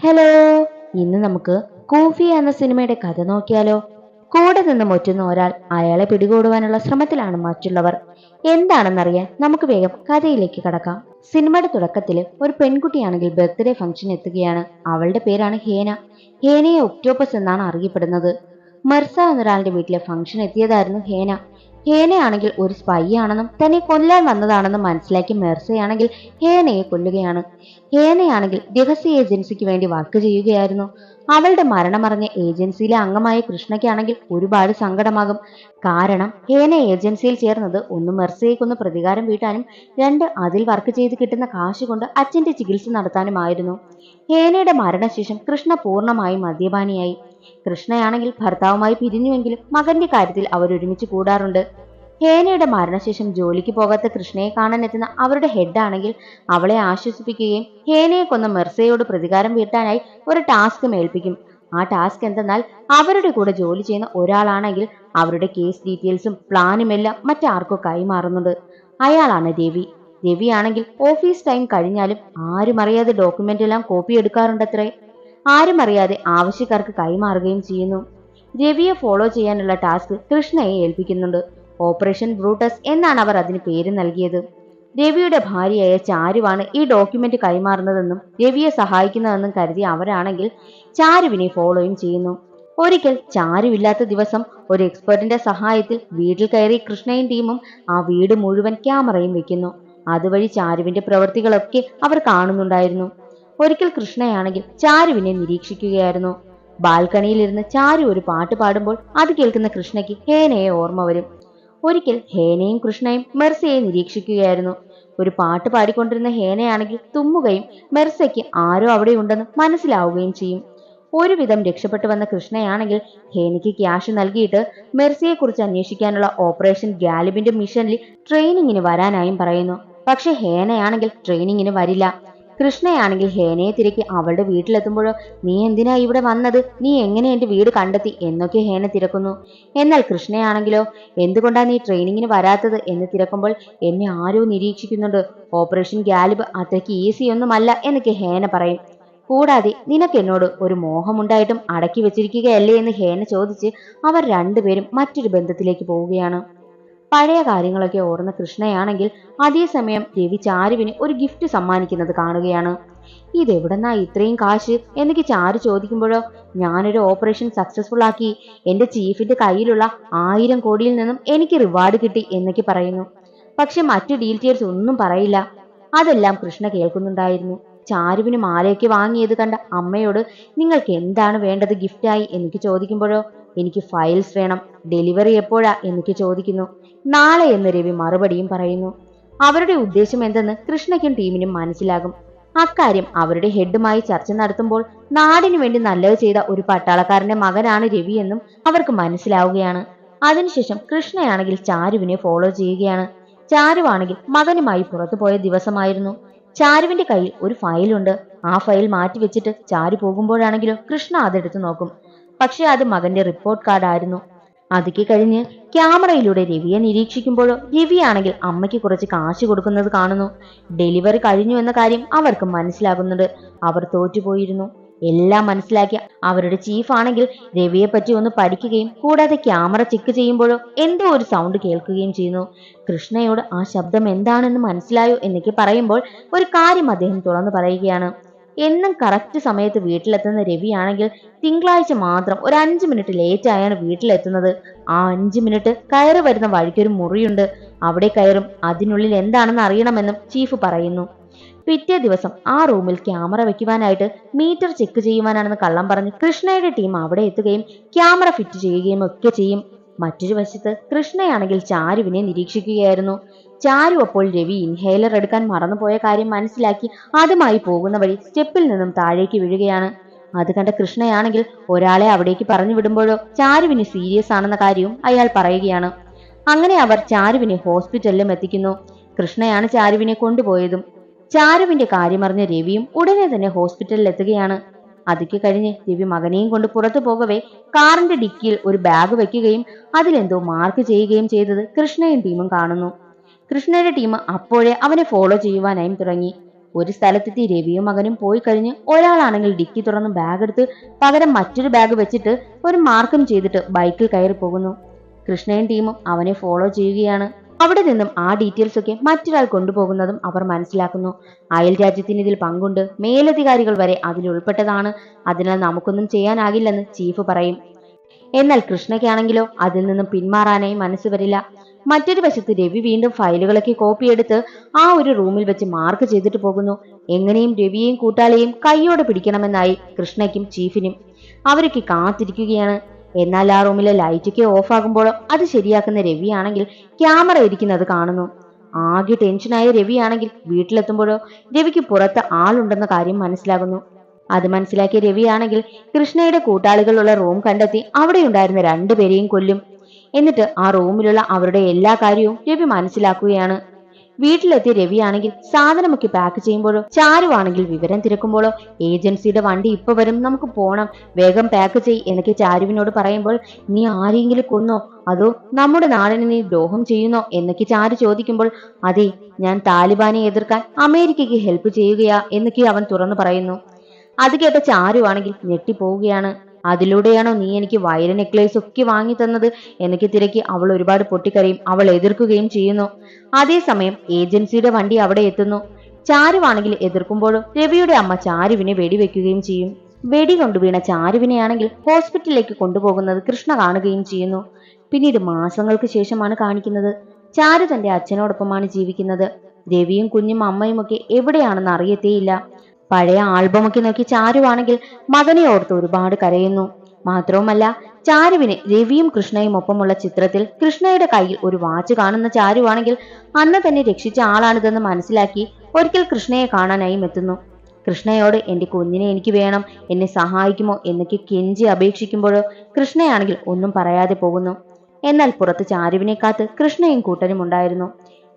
Hello ഇന്ന് നമുക്ക് കൂഫി എന്ന സിനിമയുടെ കഥ നോക്കിയാലോ? കൂടെ നിന്ന് മുറ്റുന്ന ഒരാൾ അയാളെ പിടികൂടുവാനുള്ള ശ്രമത്തിലാണ് മറ്റുള്ളവർ. എന്താണെന്നറിയാൻ നമുക്ക് വേഗം കഥയിലേക്ക് കടക്കാം. സിനിമയുടെ തുടക്കത്തിൽ ഒരു പെൺകുട്ടിയാണെങ്കിൽ ബർത്ത്ഡേ ഫംഗ്ഷൻ എത്തുകയാണ്. അവളുടെ പേരാണ് ഹേന. ഹേനയെ ഒക്ടോപ്പസ് എന്നാണ് അറിയപ്പെടുന്നത്. മർസ എന്നൊരാളുടെ വീട്ടിലെ ഫംഗ്ഷൻ എത്തിയതായിരുന്നു ഹേന. ഹേനയാണെങ്കിൽ ഒരു സ്പൈ ആണെന്നും തന്നെ കൊല്ലാൻ വന്നതാണെന്നും മനസ്സിലാക്കി മെർസയാണെങ്കിൽ ഹേനയെ കൊല്ലുകയാണ്. ഹേനയാണെങ്കിൽ രഹസ്യ ഏജൻസിക്ക് വേണ്ടി വർക്ക് ചെയ്യുകയായിരുന്നു. അവളുടെ മരണമറിഞ്ഞ ഏജൻസിയിലെ അംഗമായ കൃഷ്ണയ്ക്കാണെങ്കിൽ ഒരുപാട് സങ്കടമാകും. കാരണം ഹേന ഏജൻസിയിൽ ചേർന്നത് ഒന്ന് മെർസയെ പ്രതികാരം വീട്ടാനും രണ്ട് അതിൽ വർക്ക് ചെയ്ത് കിട്ടുന്ന കാശ് കൊണ്ട് അച്ഛന്റെ ചികിത്സ നടത്താനുമായിരുന്നു. ഹേനയുടെ മരണശേഷം കൃഷ്ണ പൂർണമായും മദ്യപാനിയായി. കൃഷ്ണയാണെങ്കിൽ ഭർത്താവുമായി പിരിഞ്ഞുവെങ്കിലും മകന്റെ കാര്യത്തിൽ അവരൊരുമിച്ച് കൂടാറുണ്ട്. ഹേനയുടെ മരണശേഷം ജോലിക്ക് പോകാത്ത കൃഷ്ണയെ കാണാൻ എത്തുന്ന അവരുടെ ഹെഡാണെങ്കിൽ അവളെ ആശ്വസിപ്പിക്കുകയും ഹേനയെ കൊന്ന മെർസയോട് പ്രതികാരം വീട്ടാനായി ഒരു ടാസ്ക് മേൽപ്പിക്കും. ആ ടാസ്ക് എന്തെന്നാൽ അവരുടെ കൂടെ ജോലി ചെയ്യുന്ന ഒരാളാണെങ്കിൽ അവരുടെ കേസ് ഡീറ്റെയിൽസും പ്ലാനും എല്ലാം മറ്റാർക്കോ കൈമാറുന്നുണ്ട്. അയാളാണ് രവി. രവിയാണെങ്കിൽ ഓഫീസ് ടൈം കഴിഞ്ഞാലും ആരും അറിയാതെ ഡോക്യുമെന്റ് എല്ലാം കോപ്പി എടുക്കാറുണ്ടത്രേ. ആരും അറിയാതെ ആവശ്യക്കാർക്ക് കൈമാറുകയും ചെയ്യുന്നു. രവിയെ ഫോളോ ചെയ്യാനുള്ള ടാസ്ക് കൃഷ്ണയെ ഏൽപ്പിക്കുന്നുണ്ട്. ഓപ്പറേഷൻ ബ്രൂട്ടസ് എന്നാണ് അവർ അതിന് പേര് നൽകിയത്. രവിയുടെ ഭാര്യയായ ചാരുവാണ് ഈ ഡോക്യുമെന്റ് കൈമാറുന്നതെന്നും രവിയെ സഹായിക്കുന്നതെന്നും കരുതി അവരാണെങ്കിൽ ചാരുവിനെ ഫോളോയും ചെയ്യുന്നു. ഒരിക്കൽ ചാരുവില്ലാത്ത ദിവസം ഒരു എക്സ്പെർട്ടിന്റെ സഹായത്തിൽ വീട്ടിൽ കയറി കൃഷ്ണയും ടീമും ആ വീട് മുഴുവൻ ക്യാമറയും വെക്കുന്നു. അതുവഴി ചാരുവിന്റെ പ്രവൃത്തികളൊക്കെ അവർ കാണുന്നുണ്ടായിരുന്നു. ഒരിക്കൽ കൃഷ്ണയാണെങ്കിൽ ചാരുവിനെ നിരീക്ഷിക്കുകയായിരുന്നു. ബാൽക്കണിയിലിരുന്ന് ചാരു ഒരു പാട്ട് പാടുമ്പോൾ അത് കേൾക്കുന്ന കൃഷ്ണയ്ക്ക് ഹേനയെ ഓർമ്മ വരും. ഒരിക്കൽ ഹേനയും കൃഷ്ണയും മെർസയെ നിരീക്ഷിക്കുകയായിരുന്നു. ഒരു പാട്ട് പാടിക്കൊണ്ടിരുന്ന ഹേനയാണെങ്കിൽ തുമ്മുകയും മെർസയ്ക്ക് ആരോ അവിടെ ഉണ്ടെന്ന് മനസ്സിലാവുകയും ചെയ്യും. ഒരുവിധം രക്ഷപ്പെട്ടു വന്ന കൃഷ്ണയാണെങ്കിൽ ഹേനയ്ക്ക് ക്യാഷ് നൽകിയിട്ട് മെർസിയെ കുറിച്ച് അന്വേഷിക്കാനുള്ള ഓപ്പറേഷൻ ഗാലിബിന്റെ മിഷനിൽ ട്രെയിനിങ്ങിന് വരാനായും പറയുന്നു. പക്ഷെ ഹേനയാണെങ്കിൽ ട്രെയിനിങ്ങിന് വരില്ല. കൃഷ്ണയാണെങ്കിൽ ഹേനയെ തിരക്കി അവളുടെ വീട്ടിലെത്തുമ്പോഴോ നീ എന്തിനാ ഇവിടെ വന്നത്? നീ എങ്ങനെ എന്റെ വീട് കണ്ടെത്തി? എന്നൊക്കെ ഹേന തിരക്കുന്നു. എന്നാൽ കൃഷ്ണയാണെങ്കിലോ? എന്തുകൊണ്ടാ നീ ട്രെയിനിങ്ങിന് വരാത്തത്? എന്ന് തിരക്കുമ്പോൾ എന്നെ ആരോ നിരീക്ഷിക്കുന്നുണ്ട്. ഓപ്പറേഷൻ ഗാലിബ് അത്രയ്ക്ക് ഈസി ഒന്നുമല്ല എന്നൊക്കെ ഹേന പറയും. കൂടാതെ നിനക്ക് എന്നോട് ഒരു മോഹമുണ്ടായിട്ടും അടക്കി വെച്ചിരിക്കുകയല്ലേ? എന്ന് ഹേന ചോദിച്ച് അവർ രണ്ടുപേരും മറ്റൊരു ബന്ധത്തിലേക്ക് പോവുകയാണ്. പഴയ കാര്യങ്ങളൊക്കെ ഓർന്ന കൃഷ്ണയാണെങ്കിൽ അതേസമയം രവി ചാരുവിന് ഒരു ഗിഫ്റ്റ് സമ്മാനിക്കുന്നത് കാണുകയാണ്. ഇതെവിടെന്നാ ഇത്രയും കാശ്? എന്നൊക്കെ ചാരു ചോദിക്കുമ്പോഴോ ഞാനൊരു ഓപ്പറേഷൻ സക്സസ്ഫുൾ ആക്കി. എന്റെ ചീഫിന്റെ കയ്യിലുള്ള ആയിരം കോടിയിൽ നിന്നും എനിക്ക് റിവാർഡ് കിട്ടി എന്നൊക്കെ പറയുന്നു. പക്ഷെ മറ്റു ഡീറ്റെയിൽസ് ഒന്നും പറയില്ല. അതെല്ലാം കൃഷ്ണ കേൾക്കുന്നുണ്ടായിരുന്നു. ചാരുവിന് മാലയൊക്കെ വാങ്ങിയത് കണ്ട അമ്മയോട് നിങ്ങൾക്ക് എന്താണ് വേണ്ടത് ഗിഫ്റ്റായി എനിക്ക് ചോദിക്കുമ്പോഴോ എനിക്ക് ഫയൽസ് വേണം. ഡെലിവറി എപ്പോഴാ എനിക്ക് ചോദിക്കുന്നു. നാളെ എന്ന് രവി മറുപടിയും പറയുന്നു. അവരുടെ ഉദ്ദേശം എന്തെന്ന് കൃഷ്ണയ്ക്കും ടീമിനും മനസ്സിലാകും. അക്കാര്യം അവരുടെ ഹെഡുമായി ചർച്ച നടത്തുമ്പോൾ നാടിനു വേണ്ടി നല്ലത് ചെയ്ത ഒരു പട്ടാളക്കാരന്റെ മകനാണ് രവി എന്നും അവർക്ക് മനസ്സിലാവുകയാണ്. അതിനുശേഷം കൃഷ്ണയാണെങ്കിൽ ചാരുവിനെ ഫോളോ ചെയ്യുകയാണ്. ചാരുവാണെങ്കിൽ മകനുമായി പുറത്തു പോയ ദിവസമായിരുന്നു. ചാരുവിന്റെ കയ്യിൽ ഒരു ഫയലുണ്ട് ആ ഫയൽ മാറ്റിവെച്ചിട്ട് ചാരു പോകുമ്പോഴാണെങ്കിലും കൃഷ്ണ അതെടുത്തു നോക്കും. പക്ഷേ അത് മകന്റെ റിപ്പോർട്ട് കാർഡ് ആയിരുന്നു. അതൊക്കെ കഴിഞ്ഞ് ക്യാമറയിലൂടെ രവിയെ നിരീക്ഷിക്കുമ്പോഴോ രവിയാണെങ്കിൽ അമ്മയ്ക്ക് കുറച്ച് കാശ് കൊടുക്കുന്നത് കാണുന്നു. ഡെലിവറി കഴിഞ്ഞു എന്ന കാര്യം അവർക്ക് മനസ്സിലാകുന്നുണ്ട്. അവർ തോറ്റുപോയിരുന്നു. എല്ലാം മനസ്സിലാക്കി അവരുടെ ചീഫ് ആണെങ്കിൽ രവിയെ പറ്റി ഒന്ന് പഠിക്കുകയും കൂടാതെ ക്യാമറ ചെക്ക് ചെയ്യുമ്പോഴോ എന്തോ ഒരു സൗണ്ട് കേൾക്കുകയും ചെയ്യുന്നു. കൃഷ്ണയോട് ആ ശബ്ദം എന്താണെന്ന് മനസ്സിലായോ എന്നൊക്കെ പറയുമ്പോൾ ഒരു കാര്യം അദ്ദേഹം തുറന്നു പറയുകയാണ്. എന്നും കറക്റ്റ് സമയത്ത് വീട്ടിലെത്തുന്ന രവിയാണെങ്കിൽ തിങ്കളാഴ്ച മാത്രം ഒരു അഞ്ച് മിനിറ്റ് ലേറ്റായാണ് വീട്ടിലെത്തുന്നത്. ആ അഞ്ച് മിനിറ്റ് കയറി വരുന്ന വഴിക്കൊരു മുറിയുണ്ട്. അവിടെ കയറും. അതിനുള്ളിൽ എന്താണെന്ന് അറിയണമെന്നും ചീഫ് പറയുന്നു. പിറ്റേ ദിവസം ആ റൂമിൽ ക്യാമറ വെക്കുവാനായിട്ട് മീറ്റർ ചെക്ക് ചെയ്യുവാനാണെന്ന് കള്ളം പറഞ്ഞ് കൃഷ്ണയുടെ ടീം അവിടെ എത്തുകയും ക്യാമറ ഫിറ്റ് ചെയ്യുകയും ഒക്കെ ചെയ്യും. മറ്റൊരു വശത്ത് കൃഷ്ണയാണെങ്കിൽ ചാരുവിനെ നിരീക്ഷിക്കുകയായിരുന്നു. ചാരു അപ്പോൾ രവി ഇൻഹേലർ എടുക്കാൻ മറന്നുപോയ കാര്യം മനസ്സിലാക്കി അതുമായി പോകുന്ന വഴി സ്റ്റെപ്പിൽ നിന്നും താഴേക്ക് വീഴുകയാണ്. അത് കണ്ട കൃഷ്ണയാണെങ്കിൽ ഒരാളെ അവിടേക്ക് പറഞ്ഞു വിടുമ്പോഴോ ചാരുവിന് സീരിയസ് ആണെന്ന കാര്യവും അയാൾ പറയുകയാണ്. അങ്ങനെ അവർ ചാരുവിനെ ഹോസ്പിറ്റലിലും എത്തിക്കുന്നു. കൃഷ്ണയാണ് ചാരുവിനെ കൊണ്ടുപോയതും. ചാരുവിന്റെ കാര്യമറിഞ്ഞ രവിയും ഉടനെ തന്നെ ഹോസ്പിറ്റലിൽ എത്തുകയാണ്. അതൊക്കെ കഴിഞ്ഞ് ദിവ്യ മകനെയും കൊണ്ട് പുറത്തു പോകവേ കാറിന്റെ ഡിക്കിയിൽ ഒരു ബാഗ് വെക്കുകയും അതിലെന്തോ മാർക്ക് ചെയ്യുകയും ചെയ്തത് കൃഷ്ണയും ടീമും കാണുന്നു. കൃഷ്ണയുടെ ടീം അപ്പോഴേ അവനെ ഫോളോ ചെയ്യുവാനായും തുടങ്ങി. ഒരു സ്ഥലത്തെത്തി രവിയും മകനും പോയി കഴിഞ്ഞ് ഒരാളാണെങ്കിൽ ഡിക്കി തുറന്ന് ബാഗ് എടുത്ത് പകരം മറ്റൊരു ബാഗ് വെച്ചിട്ട് ഒരു മാർക്കും ചെയ്തിട്ട് ബൈക്കിൽ കയറി പോകുന്നു. കൃഷ്ണയും ടീമും അവനെ ഫോളോ ചെയ്യുകയാണ്. അവിടെ നിന്നും ആ ഡീറ്റെയിൽസ് ഒക്കെ മറ്റൊരാൾ കൊണ്ടുപോകുന്നതും അവർ മനസ്സിലാക്കുന്നു. അയൽ രാജ്യത്തിന് ഇതിൽ പങ്കുണ്ട്. മേലധികാരികൾ വരെ അതിൽ ഉൾപ്പെട്ടതാണ്. അതിനാൽ നമുക്കൊന്നും ചെയ്യാനാകില്ലെന്ന് ചീഫ് പറയും. എന്നാൽ കൃഷ്ണയ്ക്കാണെങ്കിലോ അതിൽ നിന്നും പിന്മാറാനായി മനസ്സ് വരില്ല. മറ്റൊരു വശത്ത് രവി വീണ്ടും ഫയലുകളൊക്കെ കോപ്പി എടുത്ത് ആ ഒരു റൂമിൽ വെച്ച് മാർക്ക് ചെയ്തിട്ട് പോകുന്നു. എങ്ങനെയും രവിയെയും കൂട്ടാളിയെയും കൈയോടെ പിടിക്കണമെന്നായി കൃഷ്ണയ്ക്കും ചീഫിനും അവരൊക്കെ കാത്തിരിക്കുകയാണ്. എന്നാൽ ആ റൂമിലെ ലൈറ്റൊക്കെ ഓഫ് ആകുമ്പോഴോ അത് ശരിയാക്കുന്ന രവിയാണെങ്കിൽ ക്യാമറ ഇരിക്കുന്നത് കാണുന്നു. ആകെ ടെൻഷനായ രവിയാണെങ്കിൽ വീട്ടിലെത്തുമ്പോഴോ രവിക്ക് പുറത്ത് ആളുണ്ടെന്ന കാര്യം മനസ്സിലാകുന്നു. അത് മനസ്സിലാക്കിയ രവിയാണെങ്കിൽ കൃഷ്ണയുടെ കൂട്ടാളികളുള്ള റൂം കണ്ടെത്തി അവിടെയുണ്ടായിരുന്ന രണ്ടുപേരെയും കൊല്ലും. എന്നിട്ട് ആ റൂമിലുള്ള അവരുടെ എല്ലാ കാര്യവും രവി മനസ്സിലാക്കുകയാണ്. വീട്ടിലെത്തിയ രവിയാണെങ്കിൽ സാധനമൊക്കെ പാക്ക് ചെയ്യുമ്പോഴോ ചാരുവാണെങ്കിൽ വിവരം തിരക്കുമ്പോഴോ ഏജൻസിയുടെ വണ്ടി ഇപ്പൊ വരും നമുക്ക് പോണം വേഗം പാക്ക് ചെയ് എന്നൊക്കെ ചാരുവിനോട് പറയുമ്പോൾ നീ ആരെങ്കിലും കൊന്നോ? അതോ നമ്മുടെ നാടിനെ നീ ദ്രോഹം ചെയ്യുന്നോ? എന്നൊക്കെ ചാരു ചോദിക്കുമ്പോൾ അതെ ഞാൻ താലിബാനെ എതിർക്കാൻ അമേരിക്കയ്ക്ക് ഹെൽപ്പ് ചെയ്യുകയാ എന്നൊക്കെ അവൻ തുറന്നു പറയുന്നു. അത് കേട്ട ചാരുവാണെങ്കിൽ ഞെട്ടിപ്പോവുകയാണ്. അതിലൂടെയാണോ നീ എനിക്ക് വയല നെക്ലേസ് ഒക്കെ വാങ്ങി തന്നത്? എന്നൊക്കെ തിരക്കി അവൾ ഒരുപാട് പൊട്ടിക്കരയും. അവൾ എതിർക്കുകയും ചെയ്യുന്നു. അതേസമയം ഏജൻസിയുടെ വണ്ടി അവിടെ എത്തുന്നു. ചാരുവാണെങ്കിൽ എതിർക്കുമ്പോഴും രവിയുടെ അമ്മ ചാരുവിനെ വെടിവെക്കുകയും ചെയ്യും. വെടി കൊണ്ടു വീണ ചാരുവിനെയാണെങ്കിൽ ഹോസ്പിറ്റലിലേക്ക് കൊണ്ടുപോകുന്നത് കൃഷ്ണ കാണുകയും ചെയ്യുന്നു. പിന്നീട് മാസങ്ങൾക്ക് ശേഷമാണ് കാണിക്കുന്നത്. ചാരു തന്റെ അച്ഛനോടൊപ്പമാണ് ജീവിക്കുന്നത്. രവിയും കുഞ്ഞും അമ്മയും ഒക്കെ എവിടെയാണെന്ന് അറിയത്തേയില്ല. പഴയ ആൽബമൊക്കെ നോക്കി ചാരുവാണെങ്കിൽ മകനെ ഓർത്ത് ഒരുപാട് കരയുന്നു. മാത്രവുമല്ല ചാരുവിന് രവിയും കൃഷ്ണയും ഒപ്പമുള്ള ചിത്രത്തിൽ കൃഷ്ണയുടെ കയ്യിൽ ഒരു വാച്ച് കാണുന്ന ചാരുവാണെങ്കിൽ അന്ന് തന്നെ രക്ഷിച്ച ആളാണിതെന്ന് മനസ്സിലാക്കി ഒരിക്കൽ കൃഷ്ണയെ കാണാനായും എത്തുന്നു. കൃഷ്ണയോട് എന്റെ കുഞ്ഞിനെ എനിക്ക് വേണം എന്നെ സഹായിക്കുമോ എന്നൊക്കെ കെഞ്ചി അപേക്ഷിക്കുമ്പോഴോ കൃഷ്ണയാണെങ്കിൽ ഒന്നും പറയാതെ പോകുന്നു. എന്നാൽ പുറത്ത് ചാരുവിനെ കാത്ത് കൃഷ്ണയും കൂട്ടരും ഉണ്ടായിരുന്നു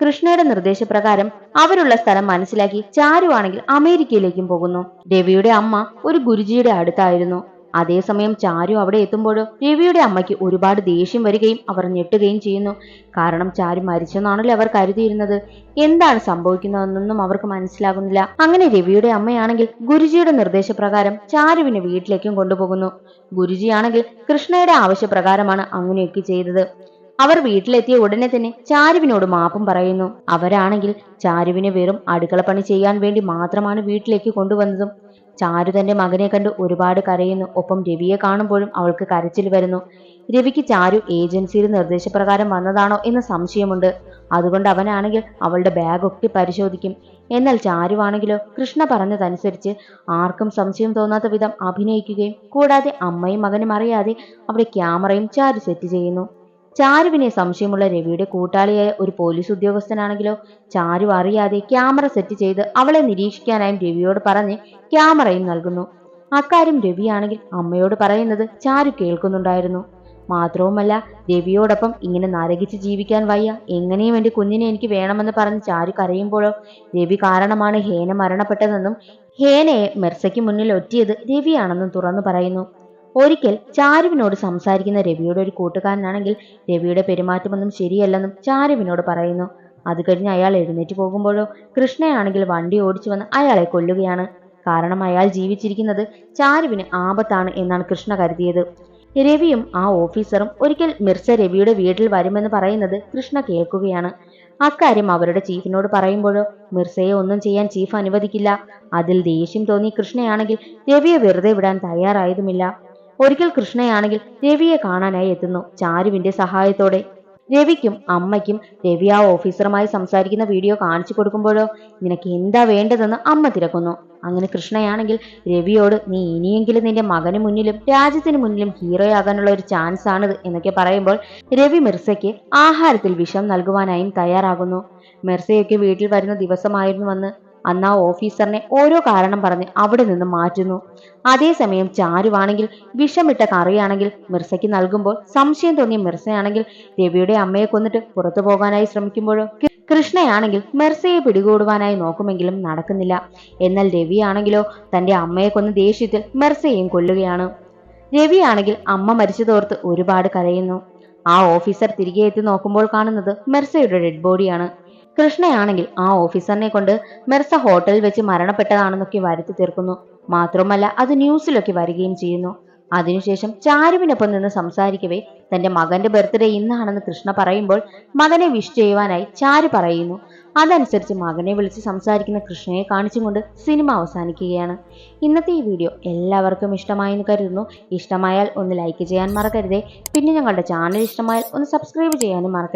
കൃഷ്ണയുടെ നിർദ്ദേശപ്രകാരം അവരുള്ള സ്ഥലം മനസ്സിലാക്കി ചാരുവാണെങ്കിൽ അമേരിക്കയിലേക്കും പോകുന്നു. രവിയുടെ അമ്മ ഒരു ഗുരുജിയുടെ അടുത്തായിരുന്നു. അതേസമയം ചാരു അവിടെ എത്തുമ്പോഴോ രവിയുടെ അമ്മയ്ക്ക് ഒരുപാട് ദേഷ്യം വരികയും അവർ ഞെട്ടുകയും ചെയ്യുന്നു. കാരണം ചാരു മരിച്ചെന്നാണല്ലോ അവർ കരുതിയിരുന്നത്. എന്താണ് സംഭവിക്കുന്നതെന്നൊന്നും അവർക്ക് മനസ്സിലാകുന്നില്ല. അങ്ങനെ രവിയുടെ അമ്മയാണെങ്കിൽ ഗുരുജിയുടെ നിർദ്ദേശപ്രകാരം ചാരുവിനെ വീട്ടിലേക്കും കൊണ്ടുപോകുന്നു. ഗുരുജിയാണെങ്കിൽ കൃഷ്ണയുടെ ആവശ്യപ്രകാരമാണ് അങ്ങനെയൊക്കെ ചെയ്തത്. അവർ വീട്ടിലെത്തിയ ഉടനെ തന്നെ ചാരുവിനോട് മാപ്പും പറയുന്നു. അവരാണെങ്കിൽ ചാരുവിനെ വെറും അടുക്കളപ്പണി ചെയ്യാൻ വേണ്ടി മാത്രമാണ് വീട്ടിലേക്ക് കൊണ്ടുവന്നതും. ചാരു തന്റെ മകനെ കണ്ട് ഒരുപാട് കരയുന്നു. ഒപ്പം രവിയെ കാണുമ്പോഴും അവൾക്ക് കരച്ചിൽ വരുന്നു. രവിക്ക് ചാരു ഏജൻസിയിൽ നിർദ്ദേശപ്രകാരം വന്നതാണോ എന്ന് സംശയമുണ്ട്. അതുകൊണ്ട് അവനാണെങ്കിൽ അവളുടെ ബാഗൊക്കെ പരിശോധിക്കും. എന്നാൽ ചാരുവാണെങ്കിലോ കൃഷ്ണ പറഞ്ഞതനുസരിച്ച് ആർക്കും സംശയം തോന്നാത്ത വിധം അഭിനയിക്കുകയും കൂടാതെ അമ്മയും മകനും അറിയാതെ അവിടെ ക്യാമറയും ചാരു സെറ്റ് ചെയ്യുന്നു. ചാരുവിനെ സംശയമുള്ള രവിയുടെ കൂട്ടാളിയായ ഒരു പോലീസ് ഉദ്യോഗസ്ഥനാണെങ്കിലോ? ചാരു അറിയാതെ ക്യാമറ സെറ്റ് ചെയ്ത് അവളെ നിരീക്ഷിക്കാനായും രവിയോട് പറഞ്ഞ് ക്യാമറയും നൽകുന്നു. അക്കാര്യം രവിയാണെങ്കിൽ അമ്മയോട് പറയുന്നത് ചാരു കേൾക്കുന്നുണ്ടായിരുന്നു. മാത്രവുമല്ല രവിയോടൊപ്പം ഇങ്ങനെ നരകിച്ച് ജീവിക്കാൻ വയ്യ. എങ്ങനെയും എന്റെ കുഞ്ഞിനെ എനിക്ക് വേണമെന്ന് പറഞ്ഞ് ചാരു കരയുമ്പോഴോ? രവി കാരണമാണ് ഹേന മരണപ്പെട്ടതെന്നും ഹേനയെ മെർസയ്ക്ക് മുന്നിൽ ഒറ്റിയത് രവിയാണെന്നും തുറന്നു പറയുന്നു. ഒരിക്കൽ ചാരുവിനോട് സംസാരിക്കുന്ന രവിയുടെ ഒരു കൂട്ടുകാരനാണെങ്കിൽ രവിയുടെ പെരുമാറ്റമൊന്നും ശരിയല്ലെന്നും ചാരുവിനോട് പറയുന്നു. അത് കഴിഞ്ഞ് അയാൾ എഴുന്നേറ്റ് പോകുമ്പോഴോ കൃഷ്ണയാണെങ്കിൽ വണ്ടി ഓടിച്ചു വന്ന് അയാളെ കൊല്ലുകയാണ്. കാരണം അയാൾ ജീവിച്ചിരിക്കുന്നത് ചാരുവിന് ആപത്താണ് എന്നാണ് കൃഷ്ണ കരുതിയത്. രവിയും ആ ഓഫീസറും ഒരിക്കൽ മിർസ രവിയുടെ വീട്ടിൽ വരുമെന്ന് പറയുന്നത് കൃഷ്ണ കേൾക്കുകയാണ്. അക്കാര്യം അവരുടെ ചീഫിനോട് പറയുമ്പോഴോ മിർസയെ ഒന്നും ചെയ്യാൻ ചീഫ് അനുവദിക്കില്ല. അതിൽ ദേഷ്യം തോന്നി കൃഷ്ണയാണെങ്കിൽ രവിയെ വെറുതെ വിടാൻ തയ്യാറായതുമില്ല. ഒരിക്കൽ കൃഷ്ണയാണെങ്കിൽ രവിയെ കാണാനായി എത്തുന്നു. ചാരുവിന്റെ സഹായത്തോടെ. രവിക്കും അമ്മയ്ക്കും രവി ആ ഓഫീസറുമായി സംസാരിക്കുന്ന വീഡിയോ കാണിച്ചു കൊടുക്കുമ്പോഴോ നിനക്ക് എന്താ വേണ്ടതെന്ന് അമ്മ തിരക്കുന്നു. അങ്ങനെ കൃഷ്ണയാണെങ്കിൽ രവിയോട് നീ ഇനിയെങ്കിലും നിന്റെ മകന് മുന്നിലും രാജ്യത്തിന് മുന്നിലും ഹീറോയാകാനുള്ള ഒരു ചാൻസ് ആണിത് എന്നൊക്കെ പറയുമ്പോൾ രവി മിർസയ്ക്ക് ആഹാരത്തിൽ വിഷം നൽകുവാനായും തയ്യാറാകുന്നു. മിർസയൊക്കെ വീട്ടിൽ വരുന്ന ദിവസമായിരുന്നു വന്ന് അന്ന് ആ ഓഫീസറിനെ ഓരോ കാരണം പറഞ്ഞ് അവിടെ നിന്ന് മാറ്റുന്നു. അതേസമയം ചാരുവാണെങ്കിൽ വിഷമിട്ട കറിയാണെങ്കിൽ മിർസയ്ക്ക് നൽകുമ്പോൾ സംശയം തോന്നിയ മിർസയാണെങ്കിൽ രവിയുടെ അമ്മയെ കൊന്നിട്ട് പുറത്തു പോകാനായി ശ്രമിക്കുമ്പോഴോ? കൃഷ്ണയാണെങ്കിൽ മെർസയെ പിടികൂടുവാനായി നോക്കുമെങ്കിലും നടക്കുന്നില്ല. എന്നാൽ രവിയാണെങ്കിലോ തന്റെ അമ്മയെ കൊന്ന ദേഷ്യത്തിൽ മെർസയെയും കൊല്ലുകയാണ്. രവിയാണെങ്കിൽ അമ്മ മരിച്ചതോർത്ത് ഒരുപാട് കരയുന്നു. ആ ഓഫീസർ തിരികെ എത്തി നോക്കുമ്പോൾ കാണുന്നത് മെർസയുടെ ഡെഡ് ബോഡിയാണ്. കൃഷ്ണയാണെങ്കിൽ ആ ഓഫീസറിനെ കൊണ്ട് മെർസ ഹോട്ടലിൽ വെച്ച് മരണപ്പെട്ടതാണെന്നൊക്കെ വരുത്തി തീർക്കുന്നു. മാത്രമല്ല അത് ന്യൂസിലൊക്കെ വരികയും ചെയ്യുന്നു. അതിനുശേഷം ചാരുവിനൊപ്പം നിന്ന് സംസാരിക്കവേ തന്റെ മകന്റെ ബർത്ത്ഡേ ഇന്നാണെന്ന് കൃഷ്ണ പറയുമ്പോൾ മകനെ വിഷ് ചെയ്യുവാനായി ചാരു പറയുന്നു. അതനുസരിച്ച് മകനെ വിളിച്ച് സംസാരിക്കുന്ന കൃഷ്ണയെ കാണിച്ചുകൊണ്ട് സിനിമ അവസാനിക്കുകയാണ്. ഇന്നത്തെ ഈ വീഡിയോ എല്ലാവർക്കും ഇഷ്ടമായെന്ന് കരുതുന്നു. ഇഷ്ടമായാൽ ഒന്ന് ലൈക്ക് ചെയ്യാൻ മറക്കരുതേ. പിന്നെ ഞങ്ങളുടെ ചാനൽ ഇഷ്ടമായാൽ ഒന്ന് സബ്സ്ക്രൈബ് ചെയ്യാനും മറക്കരുത്.